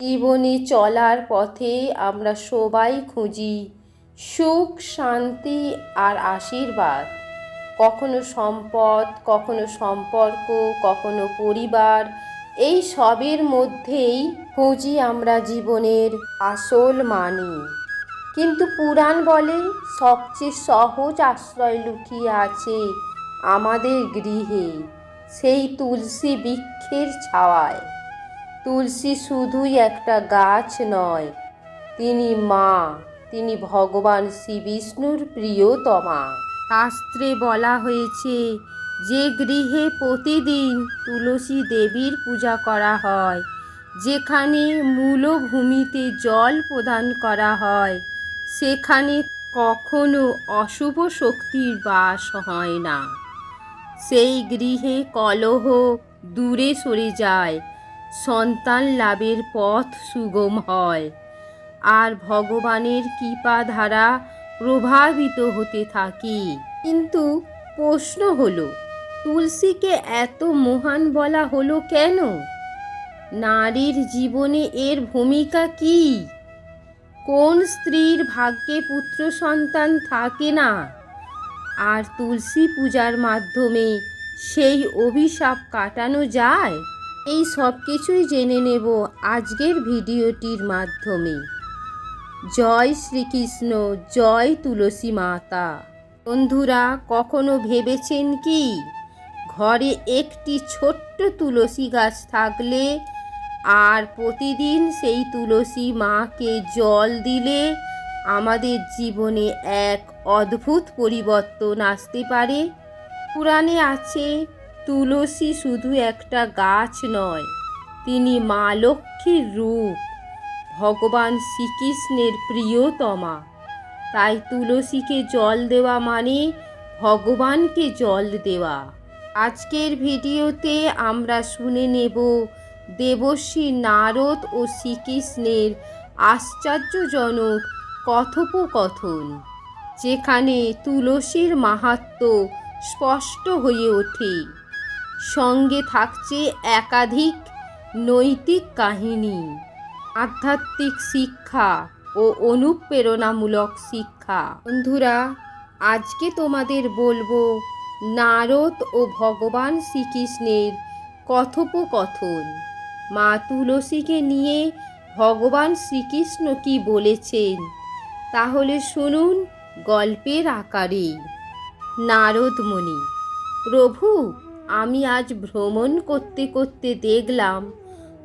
জীবনে চলার পথে আমরা সবাই খুঁজি। সুখ, শান্তি আর আশীর্বাদ। কখনো সম্পদ, কখনো সম্পর্ক, কখনো পরিবার, এই সবের মধ্যেই খুঁজি আমরা জীবনের আসল মানে। কিন্তু পুরাণ বলে, সবচেয়ে সহজ আশ্রয় লুকিয়ে আছে আমাদের গৃহে, সেই তুলসী বৃক্ষের ছাওয়ায়। তুলসী শুধুই একটা গাছ নয়, তিনি মা, তিনি ভগবান শ্রী বিষ্ণুর প্রিয়তমা। শাস্ত্রে বলা হয়েছে, যে গৃহে প্রতিদিন তুলসী দেবীর পূজা করা হয়, যেখানে মূলভূমিতে জল প্রদান করা হয়, সেখানে কখনো অশুভ শক্তির বাস হয় না। সেই গৃহে কলহ দূরে সরে যায় সন্তান লাভের পথ সুগম হয়। আর ভগবানের কৃপা ধারা প্রভাবিত হতে থাকি। কিন্তু প্রশ্ন হলো, তুলসীকে এত মহান বলা হলো কেন? নারীর জীবনে এর ভূমিকা কী? কোন স্ত্রীর ভাগ্যে পুত্র সন্তান থাকে না? আর তুলসী পূজার মাধ্যমে সেই অভিশাপ কাটানো যায়? এই সব কিছুই জেনে নেব আজকের ভিডিওটির মাধ্যমে। জয় শ্রীকৃষ্ণ, জয় তুলসী মাতা। বন্ধুরা, কখনো ভেবেছেন কি? ঘরে একটি ছোট্ট তুলসী গাছ থাকলে আর প্রতিদিন সেই তুলসী মাকে জল দিলে আমাদের জীবনে এক অদ্ভুত পরিবর্তন আসতে পারে? পুরাণে আছে তুলসী শুধু একটা গাছ নয়, তিনি মা লক্ষ্মীর রূপ। ভগবান শ্রীকৃষ্ণের প্রিয়তমা। তাই তুলসীকে জল দেওয়া মানে ভগবানকে জল দেওয়া। আজকের ভিডিওতে আমরা শুনে নেব, দেবশ্রী নারদ ও শ্রীকৃষ্ণের আশ্চর্যজনক কথোপকথন, যেখানে তুলসীর মাহাত্ম স্পষ্ট হয়ে ওঠে। সঙ্গে থাকছে একাধিক নৈতিক কাহিনী, আধ্যাত্মিক শিক্ষা ও অনুপ্রেরণামূলক শিক্ষা। বন্ধুরা, আজকে তোমাদের বলব নারদ ও ভগবান শ্রীকৃষ্ণের কথোপকথন। মা তুলসীকে নিয়ে ভগবান শ্রীকৃষ্ণ কি বলেছেন, তাহলে শুনুন গল্পের আকারে। নারদমণি প্রভু আমি আজ ভ্রমণ করতে করতে দেখলাম,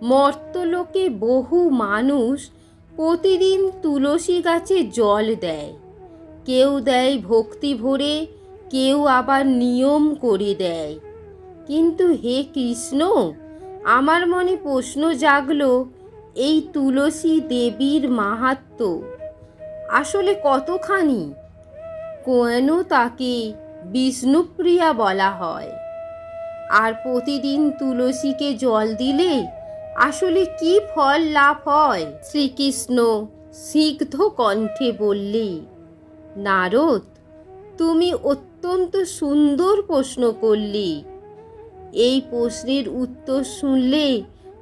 মর্তলোকে বহু মানুষ প্রতিদিন তুলসী গাছে জল দেয়। কেউ দেয় ভক্তি ভরে, কেউ আবার নিয়ম করে দেয়। কিন্তু হে কৃষ্ণ, আমার মনে প্রশ্ন জাগলো, এই তুলসী দেবীর মাহাত্ম আসলে কতখানি? কেন তাকে বিষ্ণুপ্রিয়া বলা হয়? আর প্রতিদিন তুলসীকে জল দিলে আসলে কি ফল লাভ হয়? শ্রীকৃষ্ণ সিগ্ধ কণ্ঠে বললে নারদ, তুমি অত্যন্ত সুন্দর প্রশ্ন করলে। এই প্রশ্নের উত্তর শুনলে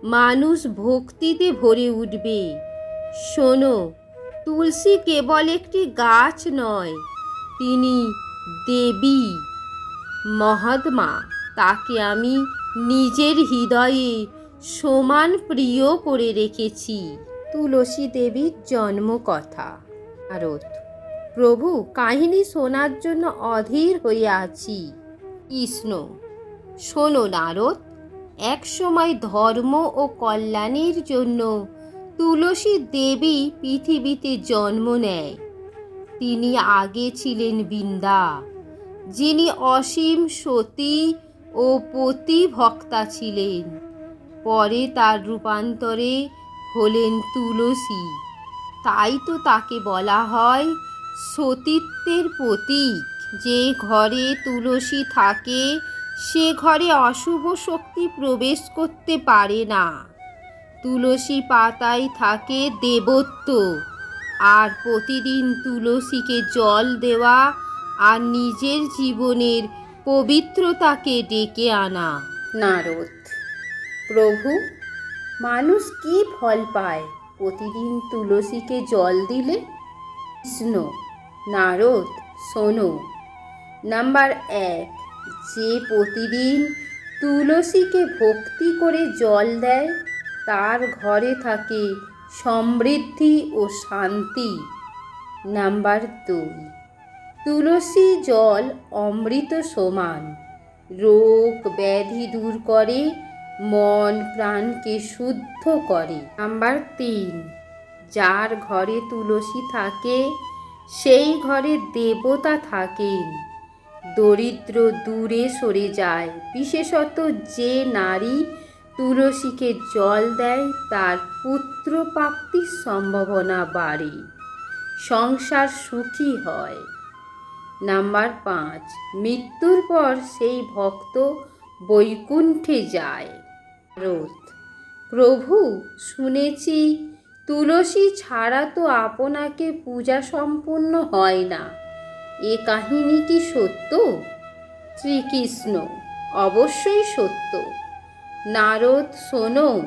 মানুষ ভক্তিতে ভরে উঠবে। শোনো, তুলসী কেবল একটি গাছ নয়, তিনি দেবী, মহাত্মা। তাকে আমি নিজের হৃদয়ে সমান প্রিয় করে রেখেছি। তুলসী দেবীর জন্মকথা। ভারত প্রভু, কাহিনী শোনার জন্য অধীর হয়ে আছি। কৃষ্ণ, শোনো নারদ এক সময় ধর্ম ও কল্যাণের জন্য তুলসী দেবী পৃথিবীতে জন্ম নেয়। তিনি আগে ছিলেন বৃন্দা, যিনি অসীম সতী ও পতি ভক্তা ছিলেন। পরে তার রূপান্তরে হলেন তুলসী। তাই তো তাকে বলা হয় সতীত্বের প্রতীক। যে ঘরে তুলসী থাকে, সে ঘরে অশুভ শক্তি প্রবেশ করতে পারে না। তুলসী পাতায় থাকে দেবত্ব। আর প্রতিদিন তুলসীকে জল দেওয়া আর নিজের জীবনের পবিত্রতাকে ডেকে আনা। নারদ, প্রভু, মানুষ কি ফল পায়? প্রতিদিন তুলসীকে জল দিলে? কৃষ্ণ, নারদ, শোনো। নাম্বার এক, যে প্রতিদিন তুলসীকে ভক্তি করে জল দেয়, তার ঘরে থাকে সমৃদ্ধি ও শান্তি। নাম্বার দুই তুলসী জল অমৃত সমান। রোগ ব্যাধি দূর করে, মন প্রাণকে শুদ্ধ করে। নাম্বার তিন, যার ঘরে তুলসী থাকে, সেই ঘরে দেবতা থাকেন। দরিদ্র দূরে সরে যায়। বিশেষত যে নারী তুলসীকে জল দেয়, তার পুত্র প্রাপ্তির সম্ভাবনা বাড়ে। সংসার সুখী হয়। নাম্বার পাঁচ, মৃত্যুর পর সেই ভক্ত বৈকুণ্ঠে যায়। রোধ, প্রভু, শুনেছি, তুলসী ছাড়া তো আপনাকে পূজা সম্পূর্ণ হয় না। এ কাহিনী কি সত্য? শ্রীকৃষ্ণ, অবশ্যই সত্য। নারদ, শোনো,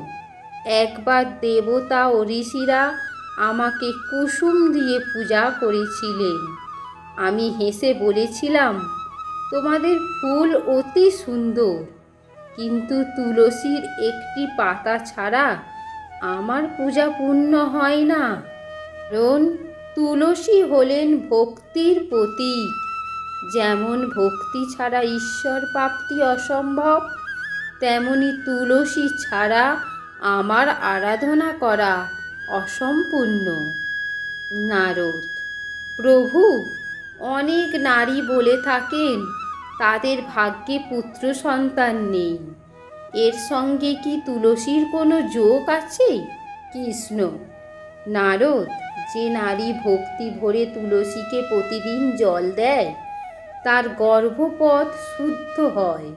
একবার দেবতা ও ঋষিরা আমাকে কুসুম দিয়ে পূজা করেছিলেন। আমি হেসে বলেছিলাম, তোমাদের ফুল অতি সুন্দর। কিন্তু তুলসীর একটি পাতা ছাড়া আমার পূজা পূর্ণ হয় না। কারণ তুলসী হলেন ভক্তির প্রতীক। যেমন ভক্তি ছাড়া ঈশ্বর প্রাপ্তি অসম্ভব, তেমনি তুলসী ছাড়া আমার আরাধনা করা অসম্পূর্ণ। নারদ, প্রভু অনেক নারী বলে থাকেন, তাদের ভাগ্যে পুত্র সন্তান নেই। এর সঙ্গে কি তুলসীর কোনো যোগ আছে? কৃষ্ণ। নারদ, যে নারী ভক্তি ভরে তুলসীকে প্রতিদিন জল দেয়, তার গর্ভপথ শুদ্ধ হয়,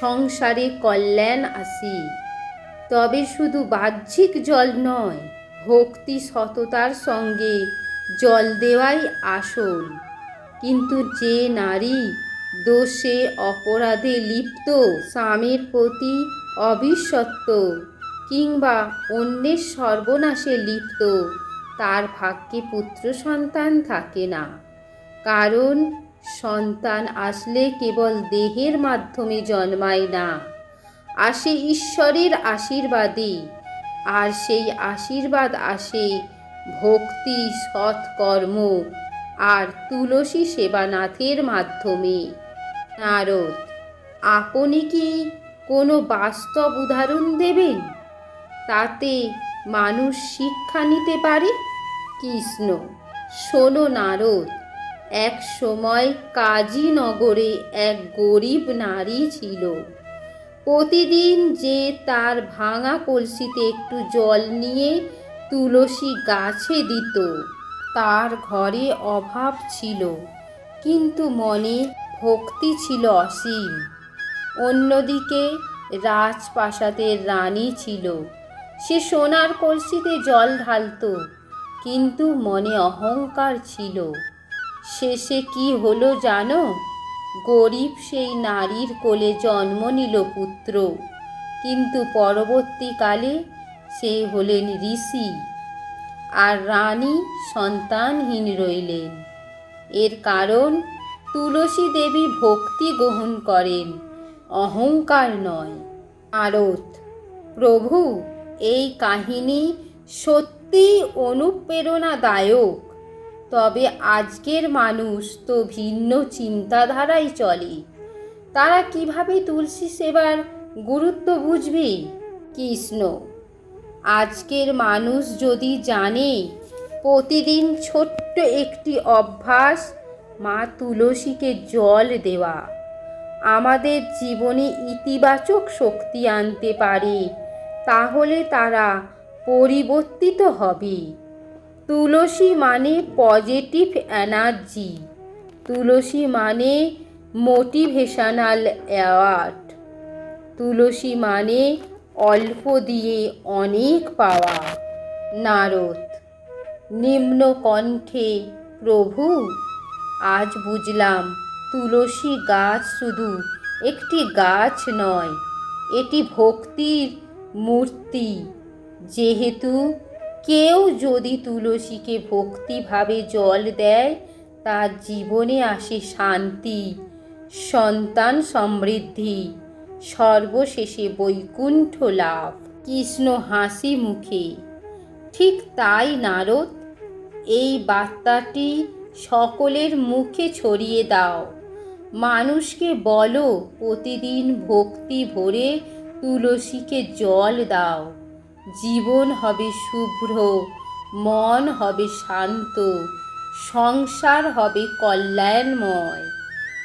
সংসারে কল্যাণ আসি। তবে শুধু বাহ্যিক জল নয়, ভক্তি সততার সঙ্গে জল দেওয়াই আসল। কিন্তু যে নারী দোষে অপরাধে লিপ্ত স্বামীর প্রতি অবিশ্বত্ব কিংবা অন্যের সর্বনাশে লিপ্ত, তার ভাগ্যে পুত্র সন্তান থাকে না। কারণ সন্তান আসলে কেবল দেহের মাধ্যমে জন্মায় না। আসে ঈশ্বরের আশীর্বাদে। আর সেই আশীর্বাদ আসে ভক্তি, সৎকর্ম আর তুলসী সেবানাথের মাধ্যমে। নারদ, আপনি কি কোনো বাস্তব উদাহরণ দেবেন? তাতে মানুষ শিক্ষা নিতে পারে? কৃষ্ণ, শোনো নারদ, এক সময় কাজীনগরে এক গরিব নারী ছিল। প্রতিদিন যে তার ভাঙা কলসিতে একটু জল নিয়ে তুলসী গাছে দিত। তার ঘরে অভাব ছিল। কিন্তু মনে ভক্তি ছিল অসীম। অন্যদিকে রাজপ্রাসাদের রানী ছিল। সে সোনার কলসিতে জল ঢালত, কিন্তু মনে অহংকার ছিল। শেষে কি হলো জানো? গরিব সেই নারীর কোলে জন্ম নিল পুত্র, কিন্তু পরবর্তীকালে সে হলেন ঋষি। আর রানী সন্তানহীন রইলেন। এর কারণ, তুলসী দেবী ভক্তি গ্রহণ করেন, অহংকার নয়। আরত, প্রভু, এই কাহিনী সত্যি অনুপ্রেরণাদায়ক। তবে আজকের মানুষ তো ভিন্ন চিন্তাধারায় চলে। তারা কীভাবে তুলসী সেবার গুরুত্ব বুঝবে? কৃষ্ণ আজকের মানুষ যদি জানে প্রতিদিন ছোট্ট একটি অভ্যাস, মা তুলসীকে জল দেওয়া। আমাদের জীবনে ইতিবাচক শক্তি আনতে পারে, তাহলে তারা পরিবর্তিত হবে। তুলসী মানে পজিটিভ এনার্জি তুলসী মানে মোটিভেশনাল অ্যাওয়ার্ড তুলসী মানে অল্প দিয়ে অনেক পাওয়া। নারদ, নিম্ন কণ্ঠে, প্রভু, আজ বুঝলাম তুলসী গাছ শুধু একটি গাছ নয়, এটি ভক্তির মূর্তি। যেহেতু কেউ যদি তুলসীকে ভক্তিভাবে জল দেয়, তার জীবনে আসে শান্তি, সন্তান সমৃদ্ধি। সর্বশেষে বৈকুণ্ঠ লাভ, কৃষ্ণ হাসি মুখে। ঠিক তাই নারদ, এই বার্তাটি সকলের মুখে ছড়িয়ে দাও। মানুষকে বলো, প্রতিদিন ভক্তি ভরে তুলসীকে জল দাও। জীবন হবে শুভ্র, মন হবে শান্ত, সংসার হবে কল্যাণময়।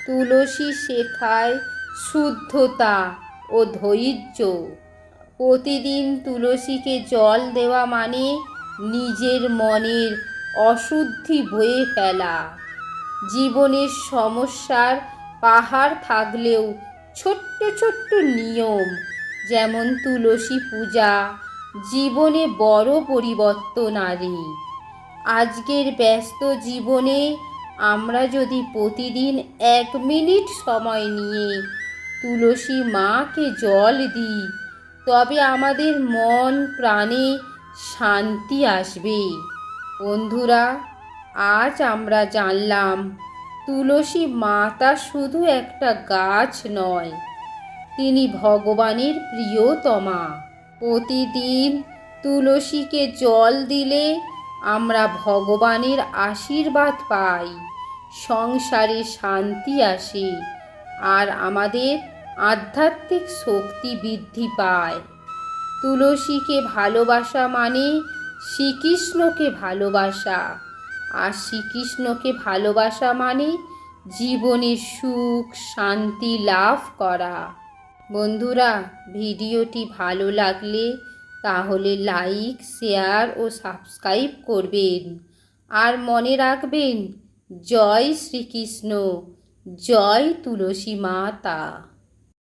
তুলসী শেখায় শুদ্ধতা ও ধৈর্য। প্রতিদিন তুলসীকে জল দেওয়া মানে নিজের মনের অশুদ্ধি বয়ে ফেলা। জীবনের সমস্যার পাহাড় থাকলেও ছোট্ট ছোট্ট নিয়ম, যেমন তুলসী পূজা, জীবনে বড় পরিবর্তন আনে। আজকের ব্যস্ত জীবনে আমরা যদি প্রতিদিন এক মিনিট সময় নিয়ে তুলসী মাকে জল দিই, তবে আমাদের মন প্রাণে শান্তি আসবে। বন্ধুরা, আজ আমরা জানলাম, তুলসী মাতা শুধু একটা গাছ নয়, তিনি ভগবানের প্রিয়তমা। প্রতিদিন তুলসীকে জল দিলে আমরা ভগবানের আশীর্বাদ পাই, সংসারে শান্তি আসে, আর আমাদের আধ্যাত্মিক শক্তি বৃদ্ধি পায়। তুলসীকে ভালোবাসা মানে শ্রীকৃষ্ণকে ভালোবাসা। আর শ্রীকৃষ্ণকে ভালোবাসা মানে জীবনে সুখ, শান্তি লাভ করা। বন্ধুরা, ভিডিওটি ভালো লাগলে তাহলে লাইক, শেয়ার ও সাবস্ক্রাইব করবেন। আর মনে রাখবেন, জয় শ্রীকৃষ্ণ, জয় তুলসী মাতা।